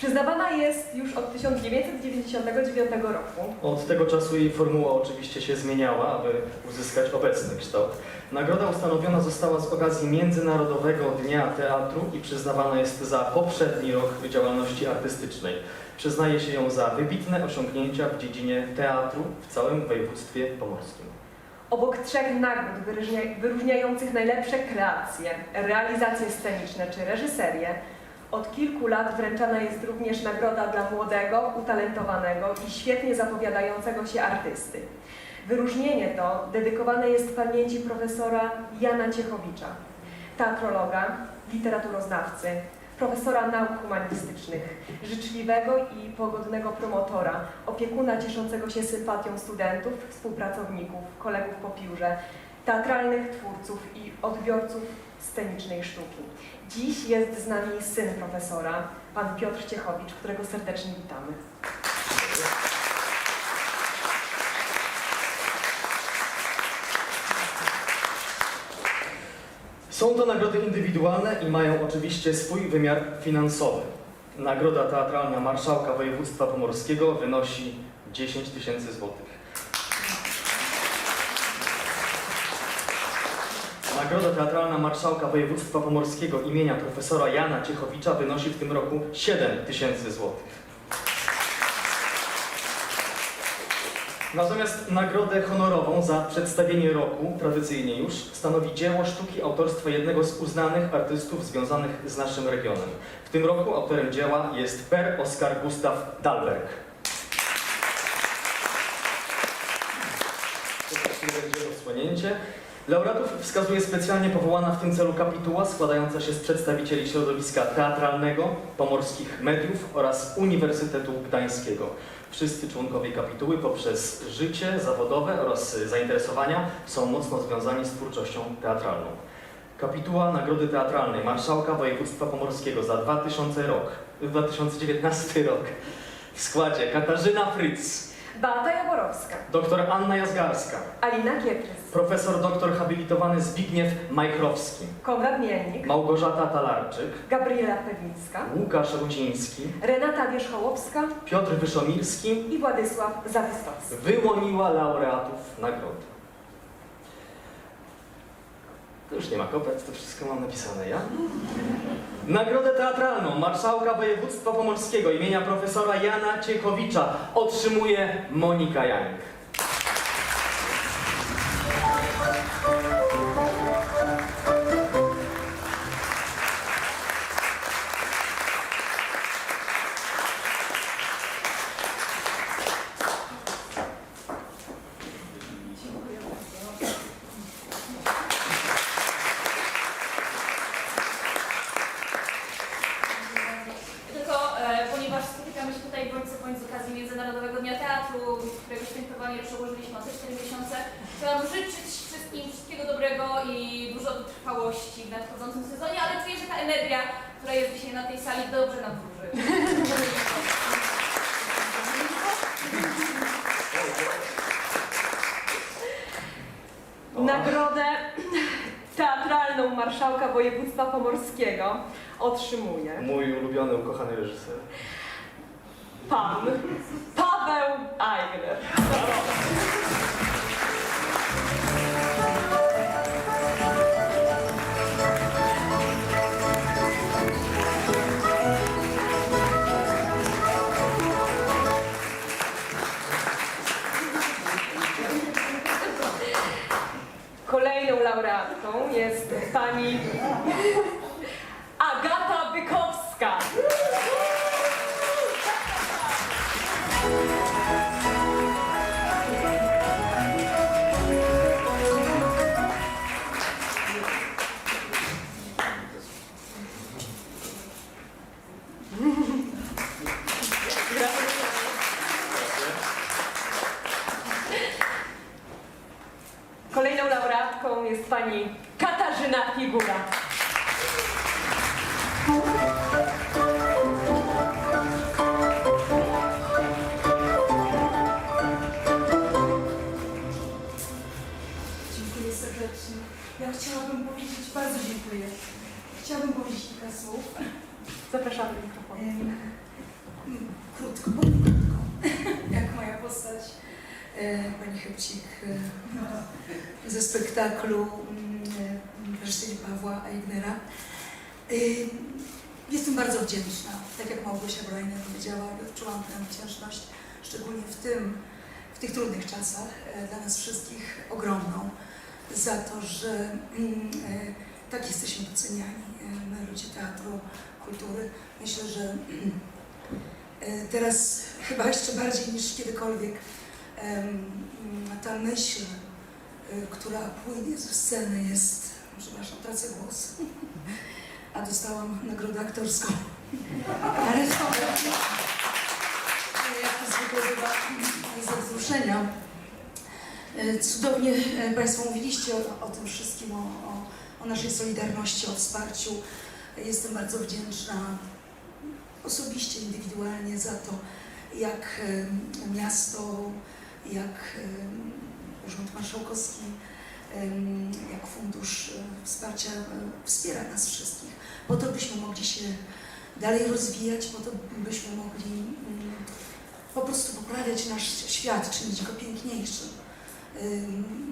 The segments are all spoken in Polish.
Przyznawana jest już od 1999 roku. Od tego czasu jej formuła oczywiście się zmieniała, aby uzyskać obecny kształt. Nagroda ustanowiona została z okazji Międzynarodowego Dnia Teatru i przyznawana jest za poprzedni rok działalności artystycznej. Przyznaje się ją za wybitne osiągnięcia w dziedzinie teatru w całym województwie pomorskim. Obok trzech nagród wyróżnia, wyróżniających najlepsze kreacje, realizacje sceniczne czy reżyserię, od kilku lat wręczana jest również nagroda dla młodego, utalentowanego i świetnie zapowiadającego się artysty. Wyróżnienie to dedykowane jest pamięci profesora Jana Ciechowicza, teatrologa, literaturoznawcy, profesora nauk humanistycznych, życzliwego i pogodnego promotora, opiekuna cieszącego się sympatią studentów, współpracowników, kolegów po piórze, teatralnych twórców i odbiorców scenicznej sztuki. Dziś jest z nami syn profesora, pan Piotr Ciechowicz, którego serdecznie witamy. Są to nagrody indywidualne i mają oczywiście swój wymiar finansowy. Nagroda teatralna Marszałka Województwa Pomorskiego wynosi 10 tysięcy złotych. Nagroda teatralna Marszałka Województwa Pomorskiego imienia profesora Jana Ciechowicza wynosi w tym roku 7 tysięcy złotych. Natomiast nagrodę honorową za przedstawienie roku, tradycyjnie już, stanowi dzieło sztuki autorstwa jednego z uznanych artystów związanych z naszym regionem. W tym roku autorem dzieła jest Per Oskar Gustav Dalberg. To będzie odsłonięcie. Laureatów wskazuje specjalnie powołana w tym celu kapituła składająca się z przedstawicieli środowiska teatralnego, pomorskich mediów oraz Uniwersytetu Gdańskiego. Wszyscy członkowie kapituły poprzez życie zawodowe oraz zainteresowania są mocno związani z twórczością teatralną. Kapituła Nagrody Teatralnej Marszałka Województwa Pomorskiego za 2000 rok, 2019 rok w składzie Katarzyna Fryc, Beata Jaworowska, dr Anna Jazgarska, Alina Kietrys, profesor doktor habilitowany Zbigniew Majchrowski, Konrad Mielnik, Małgorzata Talarczyk, Gabriela Pewnicka, Łukasz Rudziński, Renata Wierzchołowska. Piotr Wyszomirski. I Władysław Zawistowski. wyłoniła laureatów nagrody. To już nie ma kopec, to wszystko mam napisane ja. Nagrodę teatralną Marszałka Województwa Pomorskiego imienia profesora Jana Ciechowicza otrzymuje Monika Jank. Wytrwałości w nadchodzącym sezonie, ale czuję, że ta energia, która jest dzisiaj na tej sali, dobrze nam wróży. Nagrodę teatralną Marszałka Województwa Pomorskiego otrzymuje Mój ulubiony, ukochany reżyser. pan Paweł Eigner. Kolejną laureatką jest pani Agata Bykowska. Pani Katarzyna Figura. Dziękuję serdecznie. Ja chciałabym powiedzieć, bardzo dziękuję. Chciałabym powiedzieć kilka słów. Zapraszamy do mikrofonu. Krótko, krótko, jak moja postać, e, pani Chybcik e, ze spektaklu Pawła Eignera. E, Jestem bardzo wdzięczna, tak jak Małgosia Brojner powiedziała, odczułam tę wdzięczność, szczególnie w tym, w tych trudnych czasach, e, dla nas wszystkich ogromną, za to, że mm, e, tak jesteśmy doceniani, e, my ludzie teatru, kultury. Myślę, że mm, e, teraz chyba jeszcze bardziej niż kiedykolwiek ta myśl, e, która płynie ze sceny jest, przepraszam, tracę głos, a dostałam nagrodę aktorską. Ale to, jak zwykle bywa ze wzruszenia. E, Cudownie e, Państwo mówiliście o, o tym wszystkim, o, o, o naszej solidarności, o wsparciu. Jestem bardzo wdzięczna osobiście, indywidualnie za to, jak em, miasto, jak Urząd Marszałkowski, jak Fundusz e, Wsparcia e, wspiera nas wszystkich, po to byśmy mogli się dalej rozwijać, po to byśmy mogli po prostu poprawiać nasz świat, czynić go piękniejszym. Ym,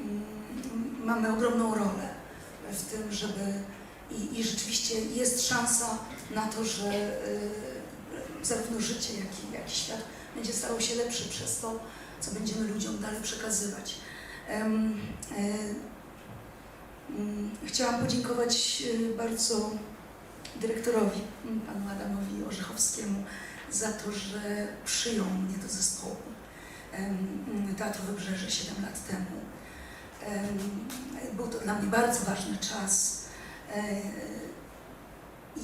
Mamy ogromną rolę w tym, żeby i, i rzeczywiście jest szansa na to, że y, zarówno życie, jak i, jak i świat będzie stało się lepszy przez to, co będziemy ludziom dalej przekazywać. E, mm, Chciałam podziękować y, bardzo dyrektorowi, mm, panu Adamowi Orzechowskiemu, za to, że przyjął mnie do zespołu em, Teatru Wybrzeże 7 lat temu. Em, Był to dla mnie bardzo ważny czas. E,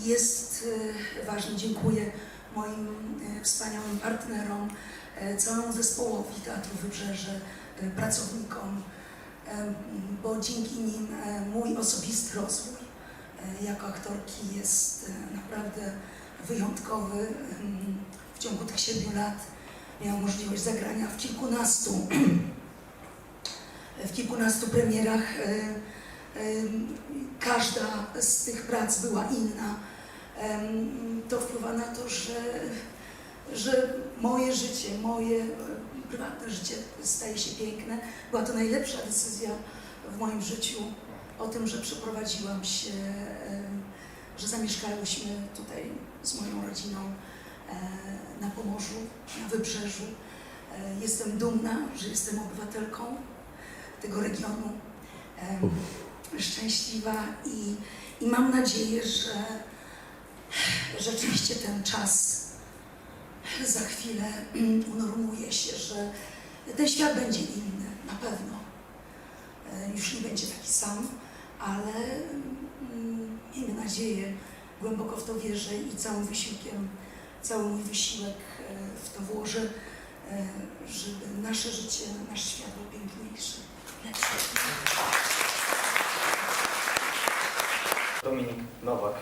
Jest e, ważny, dziękuję moim e, wspaniałym partnerom, e, całemu zespołowi Teatru Wybrzeże, e, pracownikom, em, bo dzięki nim e, mój osobisty rozwój e, jako aktorki jest e, naprawdę wyjątkowy. W ciągu tych siedmiu lat miałam możliwość zagrania w kilkunastu, w kilkunastu premierach. E, e, Każda z tych prac była inna. To wpływa na to, że, że moje życie, moje e, prywatne życie staje się piękne. Była to najlepsza decyzja w moim życiu o tym, że przeprowadziłam się, że zamieszkałyśmy tutaj z moją rodziną e, na Pomorzu, na Wybrzeżu. E, Jestem dumna, że jestem obywatelką tego regionu. Szczęśliwa i, i mam nadzieję, że rzeczywiście ten czas za chwilę unormuje się, że ten świat będzie inny, na pewno. E, Już nie będzie taki sam, ale mm, miejmy nadzieję, głęboko w to wierzę i całym wysiłkiem, cały mój wysiłek e, w to włożę, e, żeby nasze życie, nasz świat był piękniejszy, lepszy. Dominik Nowak.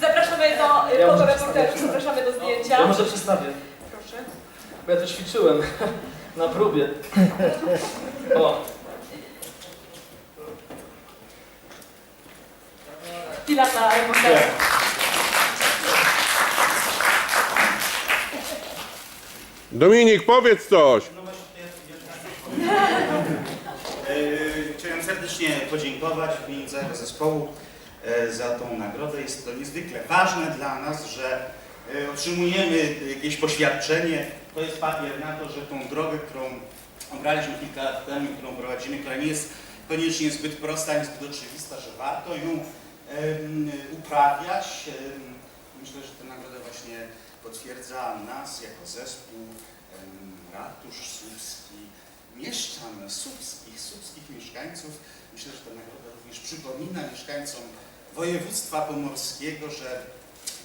Zapraszamy do Ja fotoreporterów, przedstawię. zapraszamy do zdjęcia. Ja może przedstawię, Proszę. bo ja to ćwiczyłem na próbie. O, Chwila na reporterze. Dominik, powiedz coś! Serdecznie podziękować w imieniu całego zespołu e, za tą nagrodę. Jest to niezwykle ważne dla nas, że e, otrzymujemy jakieś poświadczenie. To jest papier na to, że tą drogę, którą obraliśmy kilka lat temu, którą prowadzimy, która nie jest koniecznie zbyt prosta, nie zbyt oczywista, że warto ją uprawiać. Myślę, że ta nagroda właśnie potwierdza nas jako zespół, ratusz słupski, mieszczan słupskich, słupskich mieszkańców. Myślę, że ta nagroda również przypomina mieszkańcom województwa pomorskiego, że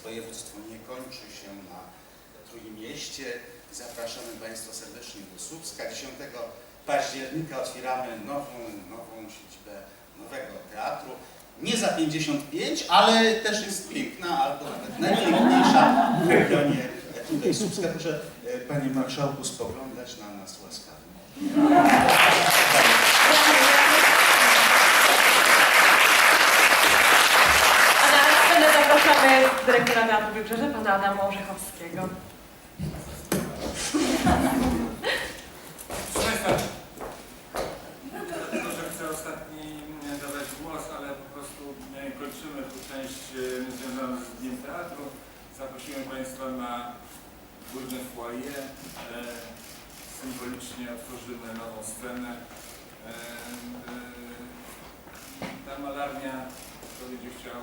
województwo nie kończy się na Trójmieście. Zapraszamy Państwa serdecznie do Słupska. 10 października otwieramy nową, nową siedzibę nowego teatru. Nie za 55, ale też jest piękna, albo nawet najpiękniejsza w regionie tutaj Słupska. Proszę, e, Panie Marszałku, spoglądać na nas łaskawie. A na scenę zapraszamy dyrektora Teatru Wybrzeże, pana Adama Orzechowskiego. Proszę Państwa, że chcę ostatni mm, dodać głos, ale po prostu mm, kończymy tę część e, związaną z Dniem Teatru. Zaprosiłem Państwa na górne foyer. E, Symbolicznie otworzymy nową scenę. E, e, Ta malarnia, będzie chciał,